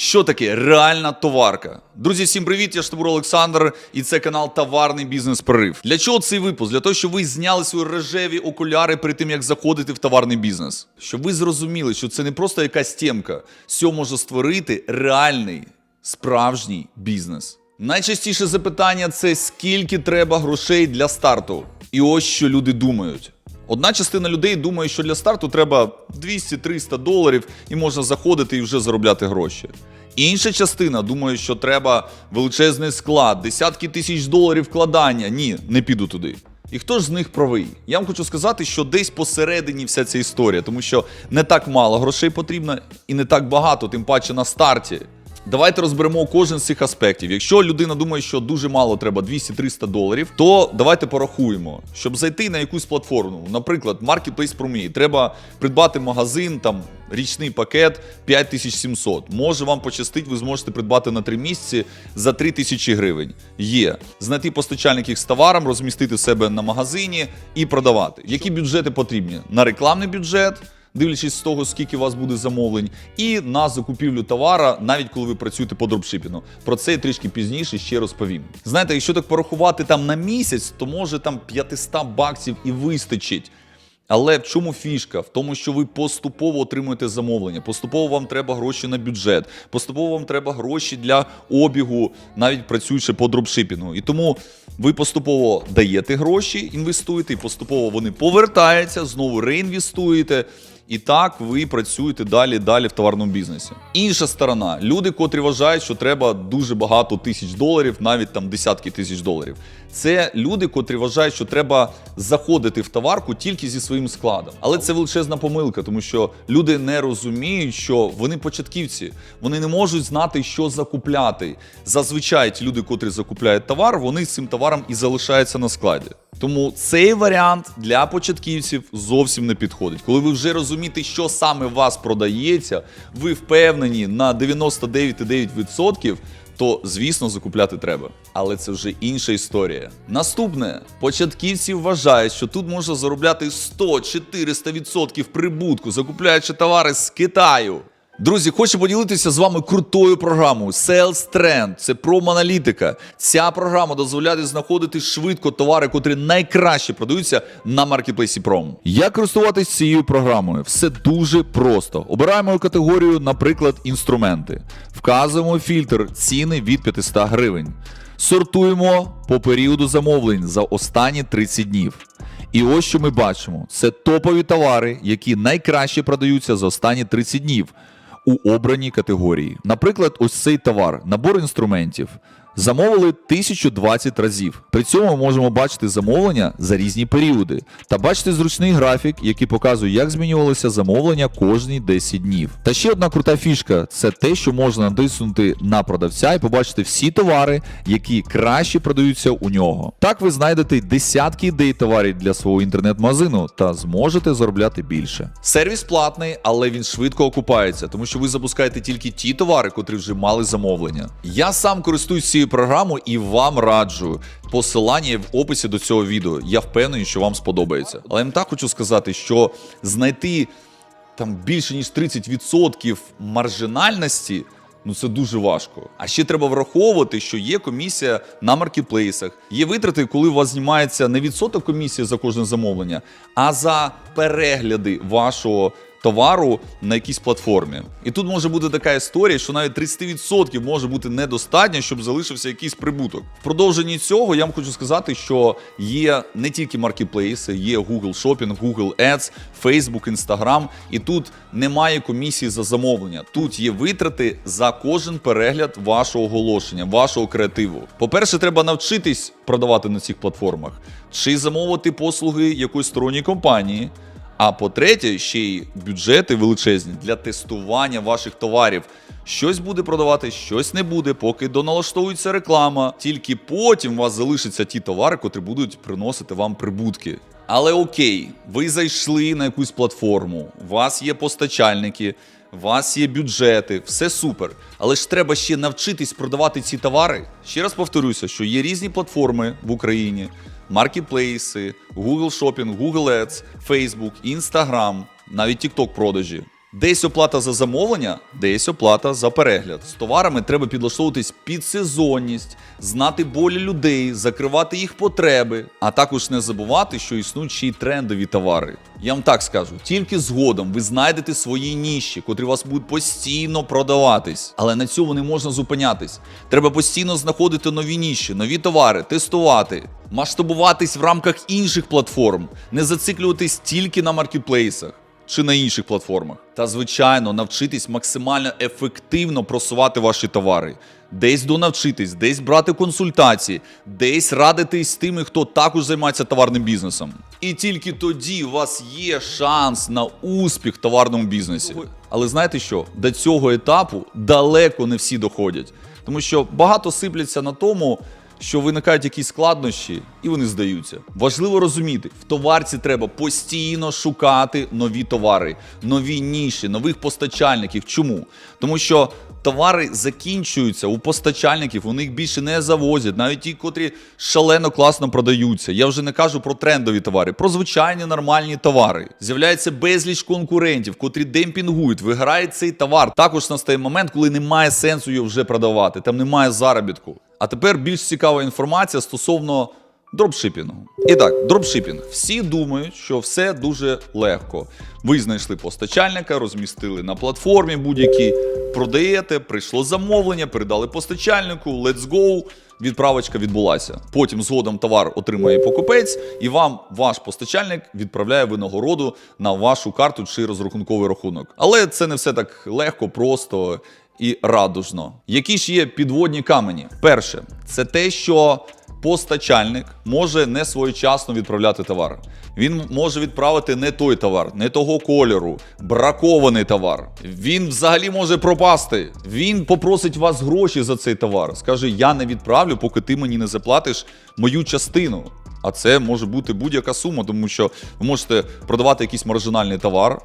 Що таке реальна товарка? Друзі, всім привіт! Я Штабур Олександр, і це канал Товарний бізнес прорив. Для чого цей випуск? Для того, щоб ви зняли свої рожеві окуляри перед тим, як заходити в товарний бізнес. Щоб ви зрозуміли, що це не просто якась темка. Все може створити реальний справжній бізнес. Найчастіше запитання це скільки треба грошей для старту. І ось що люди думають. Одна частина людей думає, що для старту треба 200-300 доларів і можна заходити і вже заробляти гроші. Інша частина думає, що треба величезний склад, десятки тисяч доларів вкладання. Ні, не піду туди. І хто ж з них правий? Я вам хочу сказати, що десь посередині вся ця історія, тому що не так мало грошей потрібно і не так багато, тим паче на старті. Давайте розберемо кожен з цих аспектів. Якщо людина думає, що дуже мало треба 200-300 доларів, то давайте порахуємо, щоб зайти на якусь платформу, наприклад, Marketplace Pro.me, треба придбати магазин, там річний пакет 5700. Може вам пощастить, ви зможете придбати на 3 місяці за 3000 гривень. Є знайти постачальників з товаром, розмістити себе на магазині і продавати. Які бюджети потрібні? На рекламний бюджет дивлячись з того, скільки у вас буде замовлень, і на закупівлю товара, навіть коли ви працюєте по дропшипінгу. Про це я трішки пізніше ще розповім. Знаєте, якщо так порахувати там на місяць, то може там 500 баксів і вистачить. Але в чому фішка? В тому, що ви поступово отримуєте замовлення, поступово вам треба гроші на бюджет, поступово вам треба гроші для обігу, навіть працюючи по дропшипінгу. І тому ви поступово даєте гроші, інвестуєте, і поступово вони повертаються, знову реінвестуєте. І так ви працюєте далі далі в товарному бізнесі. Інша сторона, люди, котрі вважають, що треба дуже багато тисяч доларів, навіть там десятки тисяч доларів. Це люди, котрі вважають, що треба заходити в товарку тільки зі своїм складом. Але це величезна помилка, тому що люди не розуміють, що вони початківці, вони не можуть знати, що закупляти. Зазвичай ті люди, котрі закупляють товар, вони з цим товаром і залишаються на складі. Тому цей варіант для початківців зовсім не підходить. Коли ви вже розумієте, що саме у вас продається, ви впевнені на 99,9%, то звісно закупляти треба. Але це вже інша історія. Наступне початківці вважають, що тут можна заробляти 100-400% прибутку, закупляючи товари з Китаю. Друзі, хочу поділитися з вами крутою програмою Sales Trend. Це проманалітика. Ця програма дозволяє знаходити швидко товари, котрі найкраще продаються на маркетплейсі Prom. Як користуватися цією програмою? Все дуже просто. Обираємо категорію, наприклад, інструменти. Вказуємо фільтр ціни від 500 гривень. Сортуємо по періоду замовлень за останні 30 днів. І ось що ми бачимо: це топові товари, які найкраще продаються за останні 30 днів у обраній категорії. Наприклад, ось цей товар, набор інструментів. Замовили 1020 разів. При цьому ми можемо бачити замовлення за різні періоди та бачити зручний графік, який показує, як змінювалося замовлення кожні 10 днів. Та ще одна крута фішка це те, що можна натиснути на продавця і побачити всі товари, які краще продаються у нього. Так ви знайдете десятки ідей товарів для свого інтернет-магазину та зможете заробляти більше. Сервіс платний, але він швидко окупається, тому що ви запускаєте тільки ті товари, котрі вже мали замовлення. Я сам користуюсь цією програмою і вам раджу. Посилання в описі до цього відео. Я впевнений, що вам сподобається. Але я так хочу сказати, що знайти там більше ніж 30% маржинальності. Ну це дуже важко. А ще треба враховувати, що є комісія на маркетплейсах. Є витрати, коли у вас знімається не відсоток комісії за кожне замовлення, а за перегляди вашого товару на якійсь платформі. І тут може бути така історія, що навіть 30% може бути недостатньо, щоб залишився якийсь прибуток. В продовженні цього я вам хочу сказати, що є не тільки маркетплейси, є Google Shopping, Google Ads, Facebook, Instagram, і тут немає комісії за замовлення. Тут є витрати за кожен перегляд вашого оголошення, вашого креативу. По-перше, треба навчитись продавати на цих платформах, чи замовити послуги якоїсь сторонньої компанії. А по-третє, ще й бюджети величезні для тестування ваших товарів. Щось буде продавати, щось не буде, поки доналаштовується реклама. Тільки потім у вас залишаться ті товари, котрі будуть приносити вам прибутки. Але окей, ви зайшли на якусь платформу, у вас є постачальники, у вас є бюджети, все супер. Але ж треба ще навчитись продавати ці товари. Ще раз повторюся, що є різні платформи в Україні маркетплейси, Google Shopping, Google Ads, Facebook, Instagram, навіть TikTok продажі. Десь оплата за замовлення, десь оплата за перегляд. З товарами треба підлаштовуватись під сезонність, знати болі людей, закривати їх потреби, а також не забувати, що існують ще й трендові товари. Я вам так скажу, тільки згодом ви знайдете свої ніші, котрі вас будуть постійно продаватись. Але на цьому не можна зупинятись. Треба постійно знаходити нові ніші, нові товари, тестувати, масштабуватись в рамках інших платформ, не зациклюватись тільки на маркетплейсах чи на інших платформах. Та, звичайно, навчитись максимально ефективно просувати ваші товари. Десь донавчитись, десь брати консультації, десь радитись з тими, хто також займається товарним бізнесом. І тільки тоді у вас є шанс на успіх в товарному бізнесі. Але знаєте що? До цього етапу далеко не всі доходять, тому що багато сипляться на тому що виникають якісь складнощі, і вони здаються. Важливо розуміти, в товарці треба постійно шукати нові товари, нові ніші, нових постачальників. Чому? Тому що товари закінчуються у постачальників, у них більше не завозять, навіть ті, котрі шалено класно продаються. Я вже не кажу про трендові товари, про звичайні нормальні товари. З'являється безліч конкурентів, котрі демпінгують, виграє цей товар. Також настає момент, коли немає сенсу його вже продавати, там немає заробітку. А тепер більш цікава інформація стосовно дропшипінгу. І так, дропшипінг. Всі думають, що все дуже легко. Ви знайшли постачальника, розмістили на платформі будь-якій, продаєте, прийшло замовлення, передали постачальнику, let's go. Відправочка відбулася. Потім згодом товар отримує покупець, і вам ваш постачальник відправляє винагороду на вашу карту чи розрахунковий рахунок. Але це не все так легко, просто і радужно. Які ж є підводні камені? Перше, це те, що постачальник може не своєчасно відправляти товар. Він може відправити не той товар, не того кольору, бракований товар. Він взагалі може пропасти. Він попросить вас гроші за цей товар. Скаже: Я не відправлю, поки ти мені не заплатиш мою частину. А це може бути будь-яка сума, тому що ви можете продавати якийсь маржинальний товар,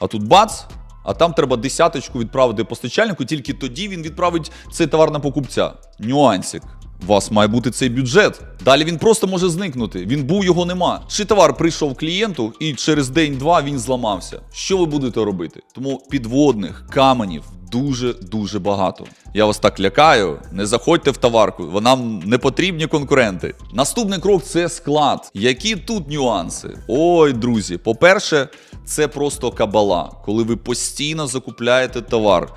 а тут бац. А там треба десяточку відправити постачальнику, тільки тоді він відправить цей товар на покупця. Нюансик. Вас має бути цей бюджет. Далі він просто може зникнути. Він був, його нема. Чи товар прийшов клієнту, і через день-два він зламався. Що ви будете робити? Тому підводних каменів дуже дуже багато. Я вас так лякаю. Не заходьте в товарку, бо нам не потрібні конкуренти. Наступний крок це склад. Які тут нюанси? Ой, друзі, по-перше, це просто кабала, коли ви постійно закупляєте товар.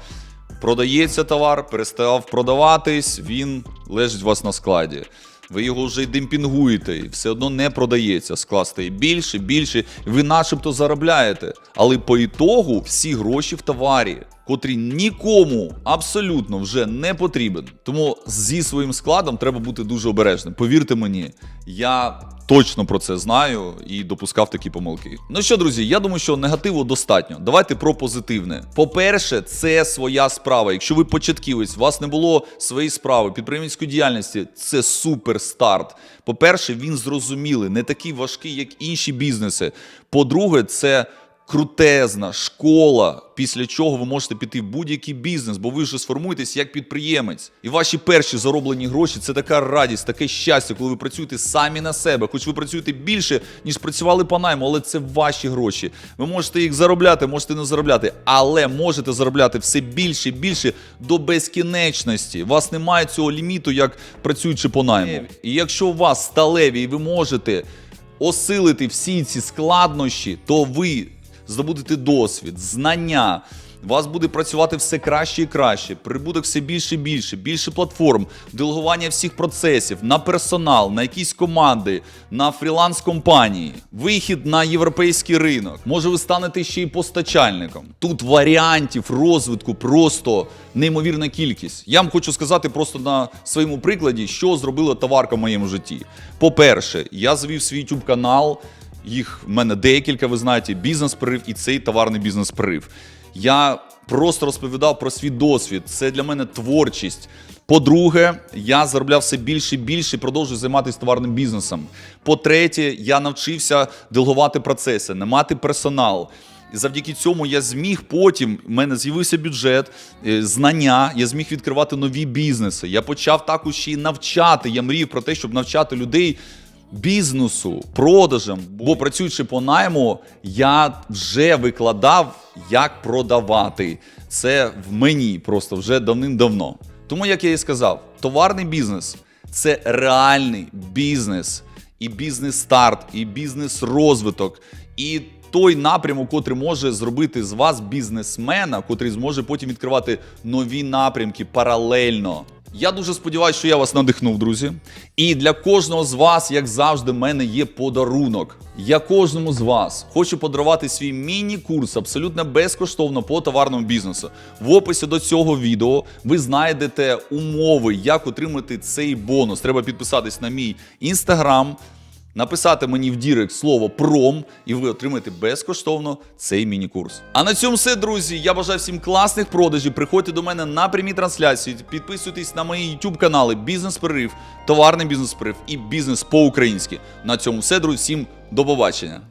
Продається товар, перестав продаватись, він лежить у вас на складі. Ви його вже й демпінгуєте, і все одно не продається. Склад стає більше, більше. Ви начебто заробляєте. Але по ітогу всі гроші в товарі, котрі нікому абсолютно вже не потрібен. Тому зі своїм складом треба бути дуже обережним. Повірте мені, я точно про це знаю і допускав такі помилки. Ну що, друзі, я думаю, що негативу достатньо. Давайте про позитивне. По-перше, це своя справа. Якщо ви початківець, у вас не було своєї справи, підприємницької діяльності, це супер старт. По-перше, він зрозумілий, не такий важкий, як інші бізнеси. По-друге, це крутезна школа, після чого ви можете піти в будь-який бізнес, бо ви вже сформуєтесь як підприємець. І ваші перші зароблені гроші це така радість, таке щастя, коли ви працюєте самі на себе. Хоч ви працюєте більше, ніж працювали по найму, але це ваші гроші. Ви можете їх заробляти, можете не заробляти, але можете заробляти все більше і більше до безкінечності. У вас немає цього ліміту, як працюючи по найму. І якщо у вас сталеві, і ви можете осилити всі ці складнощі, то ви здобудете досвід, знання. У вас буде працювати все краще і краще, прибуток все більше і більше, більше платформ, делегування всіх процесів на персонал, на якісь команди, на фріланс-компанії, вихід на європейський ринок. Може, ви станете ще й постачальником. Тут варіантів розвитку просто неймовірна кількість. Я вам хочу сказати просто на своєму прикладі, що зробила товарка в моєму житті. По-перше, я завів свій YouTube канал. Їх в мене декілька, ви знаєте, бізнес-прорив і цей товарний бізнес-прорив. Я просто розповідав про свій досвід. Це для мене творчість. По-друге, я заробляв все більше і більше і продовжую займатися товарним бізнесом. По-третє, я навчився делегувати процеси, не мати персонал. І завдяки цьому я зміг потім, в мене з'явився бюджет, е, знання, я зміг відкривати нові бізнеси. Я почав також ще й навчати. Я мрію про те, щоб навчати людей бізнесу, продажам. Бо працюючи по найму, я вже викладав, як продавати. Це в мені просто вже давним-давно. Тому, як я і сказав, товарний бізнес це реальний бізнес, і бізнес-старт, і бізнес-розвиток, і той напрямок, котрий може зробити з вас бізнесмена, котрий зможе потім відкривати нові напрямки паралельно. Я дуже сподіваюся, що я вас надихнув, друзі. І для кожного з вас, як завжди, в мене є подарунок. Я кожному з вас хочу подарувати свій міні-курс абсолютно безкоштовно по товарному бізнесу. В описі до цього відео ви знайдете умови, як отримати цей бонус. Треба підписатись на мій інстаграм, написати мені в Дірект слово пром, і ви отримаєте безкоштовно цей міні-курс. А на цьому все, друзі. Я бажаю всім класних продажів. Приходьте до мене на прямі трансляції, підписуйтесь на мої YouTube канали Бізнес Перерив, Товарний бізнес перерив і бізнес по-українськи. На цьому все, друзі. Всім до побачення.